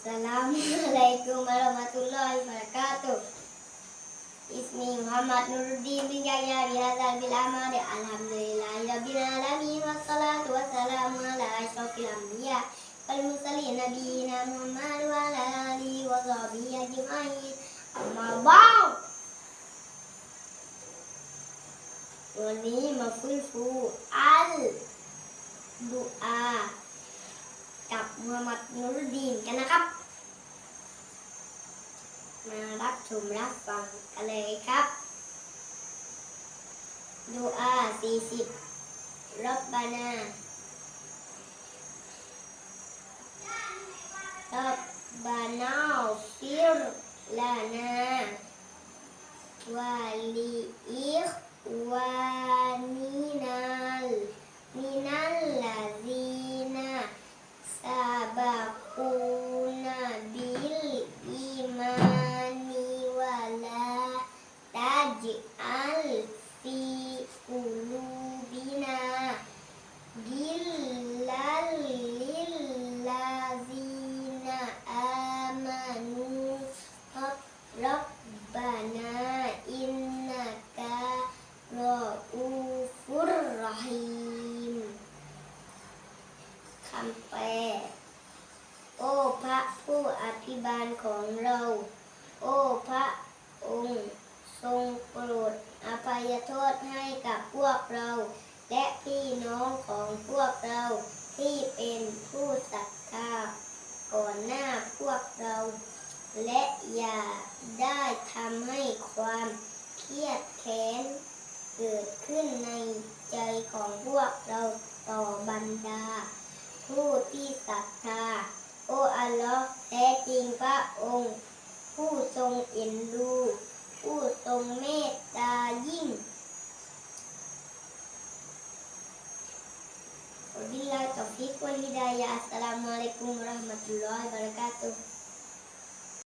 Assalamualaikum warahmatullahi wabarakatuh. Ismi Muhammad Nuruddin bin Yahya bin Hazal bin Ahmad. Alhamdulillahi Rabbil Alamin. Wassalatu wassalamu ala ashrafil anbiya Wal mursalin nabiyina Muhammad wa ala alihi wa sahbihi ajma'in. Amma ba'd. Wa มูฮัมหมัดนุรุดีนกันนะครับ มารับชมรับฟังกันเลยครับ ดูอา40รับบานารับบานาฟิรลานาวาลีอิขวานีนัลมินัลลาซีนา ซาบากูนาบิลอีมานีวะลาตัจอัลฟีกุลูบินากิลลัลลิลลาซีนาอามานูรับรับบานาอินนักะรออูฟุรรหีม คำแปล โอ้พระผู้อภิบาลของเรา โอ้พระองค์ ทรงโปรดอภัยโทษให้กับพวกเรา และพี่น้องของพวกเราที่เป็นผู้ศรัทธาก่อนหน้าพวกเรา และอย่าได้ทำให้ความเครียดแค้นเกิดขึ้นในใจของพวกเราต่อบรรดา ผู้ที่ศรัทธา โอ้อัลลอฮ์แท้จริงพระองค์ ผู้ทรงเอ็นดู ผู้ทรงเมตตายิ่งวะบิลลาฮิ